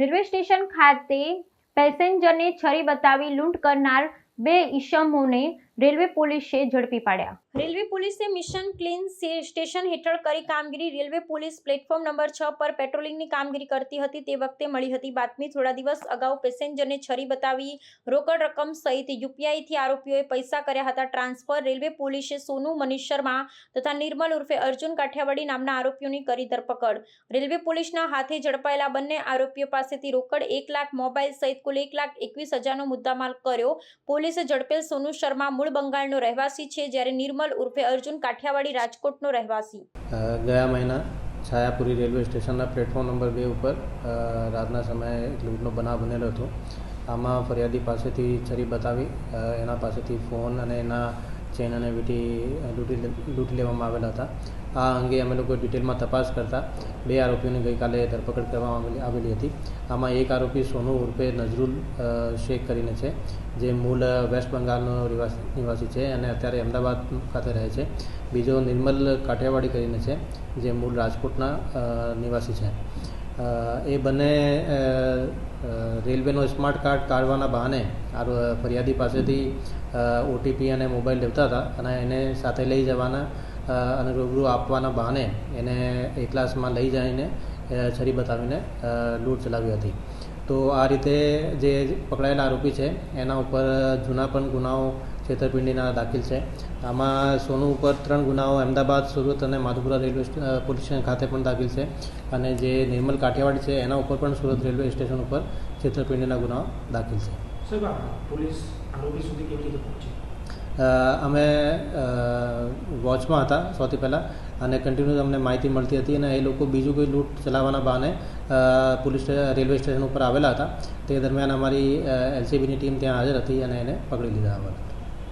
Railway station ખાતે પેસેન્જરને છરી બતાવી લૂંટ કરનાર બે ઈસમોને રેલવે પોલીસે ઝડપી પાડ્યા. રેલવે પોલીસે મિશન ક્લીન સ્ટેશન હેઠળ કરી કામગીરી રેલવે પોલીસ પ્લેટફોર્મ નંબર છ પર પેટ્રોલિંગની કામગીરી કરતી હતી. તે વખતે મળી હતી બાતમી. થોડા દિવસ અગાઉ પેસેન્જરને છરી બતાવી રોકડ રકમ સહિત યુપીઆઈથી આરોપીઓએ પૈસા કર્યા હતા. ટ્રાન્સફર રેલવે પોલીસે સોનુ મનીષ શર્મા તથા નિર્મલ ઉર્ફે અર્જુન કાઠિયાવાડી નામના આરોપીઓની કરી ધરપકડ. રેલવે પોલીસના હાથે ઝડપાયેલા બંને આરોપીઓ પાસેથી રોકડ એક લાખ, મોબાઈલ સહિત કુલ એક લાખ એકવીસ હજારનો મુદ્દામાલ કર્યો. પોલીસે ઝડપેલ સોનુ શર્મા મૂળ બંગાળનો રહેવાસી છે જ્યારે નિર્મલ ઉર્ફે અર્જુન કાઠિયાવાડી રાજકોટનો રહેવાસી. ગયા મહિના છાયાપુરી રેલવે સ્ટેશનના પ્લેટફોર્મ નંબર બે ઉપર રાતના સમયે એક લૂંટનો બનાવ બનેલો હતો. આમાં ફરિયાદી પાસેથી છરી બતાવી એના પાસેથી ફોન અને એના ચેન અને વીંટી લૂંટી લૂંટી લેવામાં આવેલા હતા. આ અંગે અમે લોકો ડિટેલમાં તપાસ કરતા બે આરોપીઓની ગઈકાલે ધરપકડ કરવામાં આવેલી હતી. આમાં એક આરોપી સોનુ ઉર્ફે નજરુલ શેખ કરીને છે, જે મૂળ વેસ્ટ બંગાળનો નિવાસી છે અને અત્યારે અમદાવાદ ખાતે રહે છે. બીજો નિર્મલ કાઠિયાવાડી કરીને છે, જે મૂળ રાજકોટના નિવાસી છે. એ બંને રેલવેનો સ્માર્ટ કાર્ડ કાઢવાના બહાને આ ફરિયાદી પાસેથી ઓટીપી અને મોબાઈલ લેતા હતા અને એને સાથે લઈ જવાના અને રૂબરૂ આપવાના બહાને એને એ ક્લાસમાં લઈ જઈને છરી બતાવીને લૂંટ ચલાવી હતી. તો આ રીતે જે પકડાયેલા આરોપી છે, એના ઉપર જૂના પણ ગુનાઓ છેતરપિંડીના દાખલ છે. આમાં સોનુ ઉપર ત્રણ ગુનાઓ અમદાવાદ, સુરત અને માધુપુરા રેલવે પોલીસ સ્ટેશન ખાતે પણ દાખલ છે. અને જે નિર્મલ કાઠિયાવાડી છે, એના ઉપર પણ સુરત રેલવે સ્ટેશન ઉપર છેતરપિંડીના ગુનાઓ દાખલ છે. પોલીસ આરોપી સુધી કેવી રીતે પહોંચી? અમે વોચમાં હતા સૌથી પહેલાં અને કન્ટિન્યુ અમને માહિતી મળતી હતી અને એ લોકો બીજું કોઈ લૂંટ ચલાવવાના બહાને પોલીસ રેલવે સ્ટેશન ઉપર આવેલા હતા. તે દરમિયાન અમારી એલસીબીની ટીમ ત્યાં હાજર હતી અને એને પકડી લીધા હતા.